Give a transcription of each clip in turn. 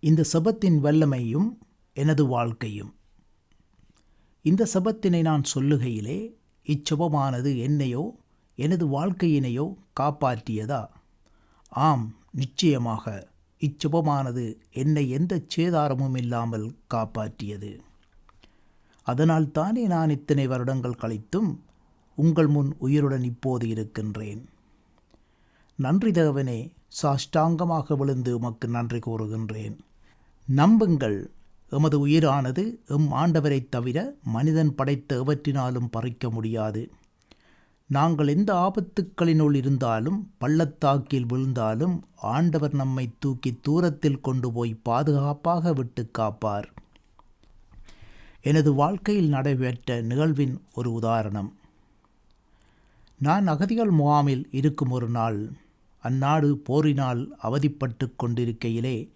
இந்த சபத்தின் வல்லமையும் எனது வாழ்க்கையும். இந்த சபத்தினை நான் சொல்லுகையிலே இச்சபமானது என்னையோ எனது வாழ்க்கையினையோ காப்பாற்றியதா? ஆம் நிச்சயமாக இச்செபமானது என்னை எந்த சேதாரமும் இல்லாமல் காப்பாற்றியது. அதனால் தானே நான் இத்தனை வருடங்கள் கழித்தும் உங்கள் முன் உயிருடன் இப்போது இருக்கின்றேன். நன்றி தேவனே சாஷ்டாங்கமாக விழுந்து உமக்கு நன்றி கூறுகின்றேன். நம்புங்கள் எமது உயிரானது எம் ஆண்டவரைத் தவிர மனிதன் படைத்த எவற்றினாலும் பறிக்க முடியாது. நாங்கள் எந்த ஆபத்துக்களினுள் இருந்தாலும் பள்ளத்தாக்கில் விழுந்தாலும் ஆண்டவர் நம்மை தூக்கி தூரத்தில் கொண்டு போய் பாதுகாப்பாக விட்டு காப்பார். எனது வாழ்க்கையில் நடைபெற்ற நிகழ்வின் ஒரு உதாரணம். நான் அகதிகள் முகாமில் இருக்கும் ஒரு நாள் அந்நாடு போரினால் அவதிப்பட்டு கொண்டிருக்கையிலே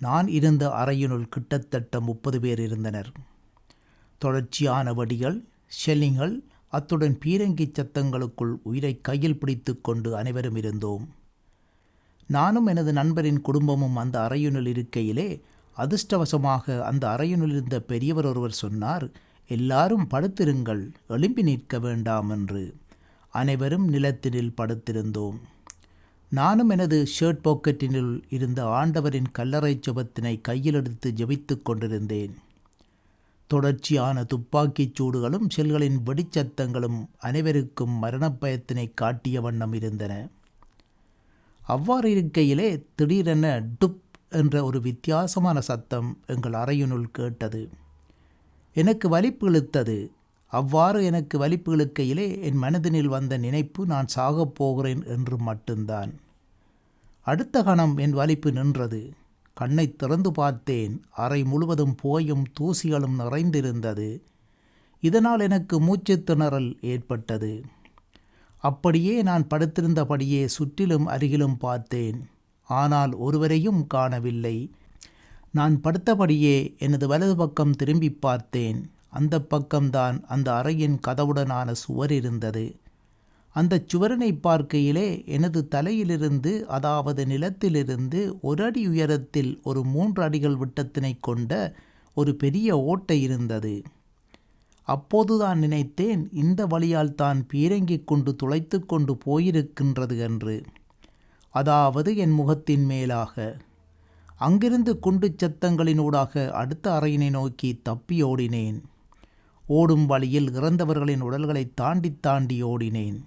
நான் இருந்த அறையினுள் கிட்டத்தட்ட முப்பது பேர் இருந்தனர். தொடர்ச்சியான வடிகள் ஷெல்லிங்கள் அத்துடன் பீரங்கி சத்தங்களுக்குள் உயிரை கையில் பிடித்து கொண்டு அனைவரும் இருந்தோம். நானும் எனது நண்பரின் குடும்பமும் அந்த அறையினுள் இருக்கையிலே அதிர்ஷ்டவசமாக அந்த அறையினுள் இருந்த பெரியவர் ஒருவர் சொன்னார் எல்லாரும் படுத்திருங்கள் எழும்பி நிற்க வேண்டாம் என்று. அனைவரும் நிலத்தினில் படுத்திருந்தோம். நானும் எனது ஷர்ட் பாக்கெட்டினுள் இருந்த ஆண்டவரின் கல்லறை ஜெபத்தினை கையில் எடுத்து ஜெபித்துக் கொண்டிருந்தேன். தொடர்ச்சியான துப்பாக்கிச் சூடுகளும் செல்களின் வெடிச்சத்தங்களும் அனைவருக்கும் மரணப்பயத்தினை காட்டிய வண்ணம் இருந்தன. அவ்வாறு இருக்கையிலே திடீரென டுப் என்ற ஒரு வித்தியாசமான சத்தம் எங்கள் அறையினுள் கேட்டது. எனக்கு வலிப்பு இழுத்தது. அவ்வாறு எனக்கு வலிப்பு இழுக்கையிலே என் மனதினில் வந்த நினைப்பு நான் சாகப் போகிறேன் என்று மட்டும்தான். அடுத்த கணம் என் வலிப்பு நின்றது. கண்ணை திறந்து பார்த்தேன். அறை முழுவதும் புகையும் தூசிகளும் நிறைந்திருந்தது. இதனால் எனக்கு மூச்சு திணறல் ஏற்பட்டது. அப்படியே நான் படுத்திருந்தபடியே சுற்றிலும் அருகிலும் பார்த்தேன். ஆனால் ஒருவரையும் காணவில்லை. நான் படுத்தபடியே எனது வலது பக்கம் திரும்பி பார்த்தேன். அந்த பக்கம்தான் அந்த அறையின் கதவுடனான சுவர் இருந்தது. அந்த சுவரனை பார்க்கையிலே எனது தலையிலிருந்து அதாவது நிலத்திலிருந்து ஒரு அடி உயரத்தில் ஒரு மூன்று அடிகள் விட்டத்தினை கொண்ட ஒரு பெரிய ஓட்டை இருந்தது. அப்போதுதான் நினைத்தேன் இந்த வழியால் தான் பீரங்கிக் கொண்டு துளைத்து கொண்டு போயிருக்கின்றது என்று. அதாவது என் முகத்தின் மேலாக. அங்கிருந்து குண்டு சத்தங்களினூடாக அடுத்த அறையினை நோக்கி தப்பி ஓடினேன். ஓடும் வழியில் இறந்தவர்களின் உடல்களை தாண்டி தாண்டி ஓடினேன்.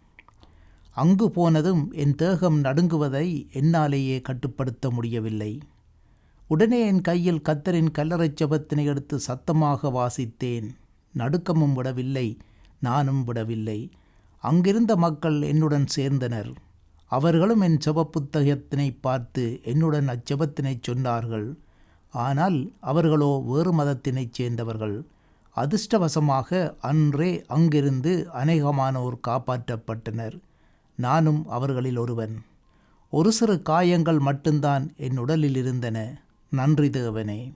அங்கு போனதும் என் தேகம் நடுங்குவதை என்னாலேயே கட்டுப்படுத்த முடியவில்லை. உடனே என் கையில் கத்தரின் கல்லறை ஜெபத்தினை எடுத்து சத்தமாக வாசித்தேன். நடுக்கமும் விடவில்லை நானும் விடவில்லை. அங்கிருந்த மக்கள் என்னுடன் சேர்ந்தனர். அவர்களும் என் ஜெப புத்தகத்தினை பார்த்து என்னுடன் அச்செபத்தினை சொன்னார்கள். ஆனால் அவர்களோ வேறு மதத்தினைச் சேர்ந்தவர்கள். அதிர்ஷ்டவசமாக அன்றே அங்கிருந்து அநேகமானோர் காப்பாற்றப்பட்டனர். நானும் அவர்களில் ஒருவன். ஒரு சிறு காயங்கள் மட்டும்தான் என் உடலில் இருந்தன. நன்றி தேவனே.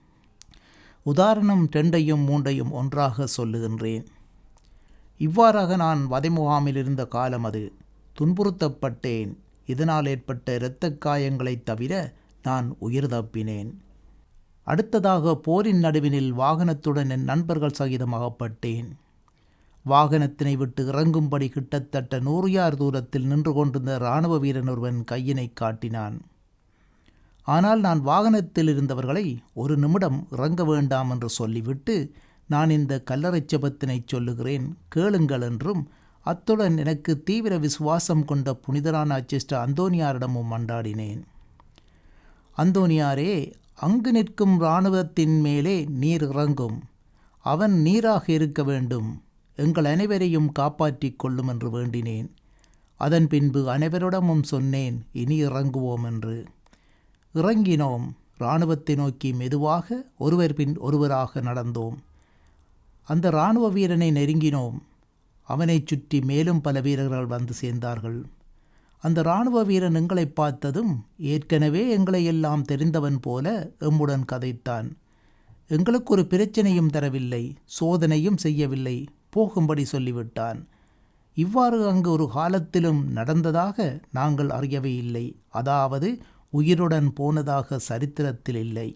உதாரணம் ரெண்டையும் மூன்றையும் ஒன்றாக சொல்லுகின்றேன். இவ்வாறாக நான் வதைமுகாமில் இருந்த காலம் அது. துன்புறுத்தப்பட்டேன். இதனால் ஏற்பட்ட இரத்தக் காயங்களைத் தவிர நான் உயிர் தப்பினேன். அடுத்ததாக போரின் நடுவினில் வாகனத்துடன் என் நண்பர்கள் சகிதமாகப்பட்டேன். வாகனத்தினை விட்டு இறங்கும்படி கிட்டத்தட்ட நூறு யார் தூரத்தில் நின்று கொண்டிருந்த இராணுவ வீரன் ஒருவன் கையினை காட்டினான். ஆனால் நான் வாகனத்தில் இருந்தவர்களை ஒரு நிமிடம் இறங்க வேண்டாம் என்று சொல்லிவிட்டு நான் இந்த கல்லறை செபத்தினை சொல்லுகிறேன் கேளுங்கள் என்றும் அத்துடன் எனக்கு தீவிர விசுவாசம் கொண்ட புனிதரான அச்சிஸ்ட அந்தோனியாரிடமும் மண்டாடினேன் அந்தோனியாரே அங்கு நிற்கும் இராணுவத்தின் மேலே நீர் இறங்கும். அவன் நீராக இருக்க வேண்டும். எங்கள் அனைவரையும் காப்பாற்றிக் கொள்ளும் என்று வேண்டினேன். அதன் பின்பு அனைவரிடமும் சொன்னேன் இனி இறங்குவோம் என்று. இறங்கினோம். இராணுவத்தை நோக்கி மெதுவாக ஒருவர் பின் ஒருவராக நடந்தோம். அந்த இராணுவ வீரனை நெருங்கினோம். அவனைச் சுற்றி மேலும் பல வீரர்கள் வந்து சேர்ந்தார்கள். அந்த இராணுவ வீரன் எங்களை பார்த்ததும் ஏற்கனவே எங்களை எல்லாம் தெரிந்தவன் போல எம்முடன் கதைத்தான். எங்களுக்கு ஒரு பிரச்சனையும் தரவில்லை சோதனையும் செய்யவில்லை போகும்படி சொல்லிவிட்டான். இவ்வாறு அங்கு ஒரு காலத்திலும் நடந்ததாக நாங்கள் அறியவே இல்லை. அதாவது உயிருடன் போனதாக சரித்திரத்தில் இல்லை.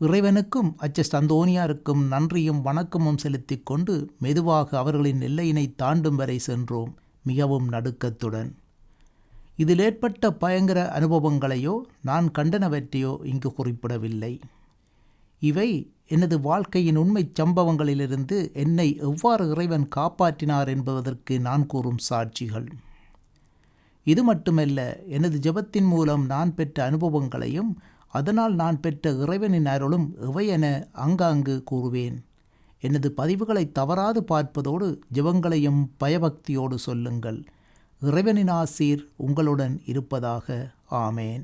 இறைவனுக்கும் அச்சஸ் அந்தோனியாருக்கும் நன்றியும் வணக்கமும் செலுத்தி கொண்டு மெதுவாக அவர்களின் எல்லையினை தாண்டும் வரை சென்றோம் மிகவும் நடுக்கத்துடன். இதில் ஏற்பட்ட பயங்கர அனுபவங்களையோ நான் கண்டனவற்றையோ இங்கு குறிப்பிடவில்லை. இவை எனது வாழ்க்கையின் உண்மைச் சம்பவங்களிலிருந்து என்னை எவ்வாறு இறைவன் காப்பாற்றினார் என்பதற்கு நான் கூறும் சாட்சிகள். இது மட்டுமல்ல எனது ஜெபத்தின் மூலம் நான் பெற்ற அனுபவங்களையும் அதனால் நான் பெற்ற இறைவனின் அருளும் எவையென அங்காங்கு கூறுவேன். எனது பதிவுகளை தவறாது பார்ப்பதோடு ஜெபங்களையும் பயபக்தியோடு சொல்லுங்கள். இறைவனின் ஆசீர் உங்களுடன் இருப்பதாக ஆமேன்.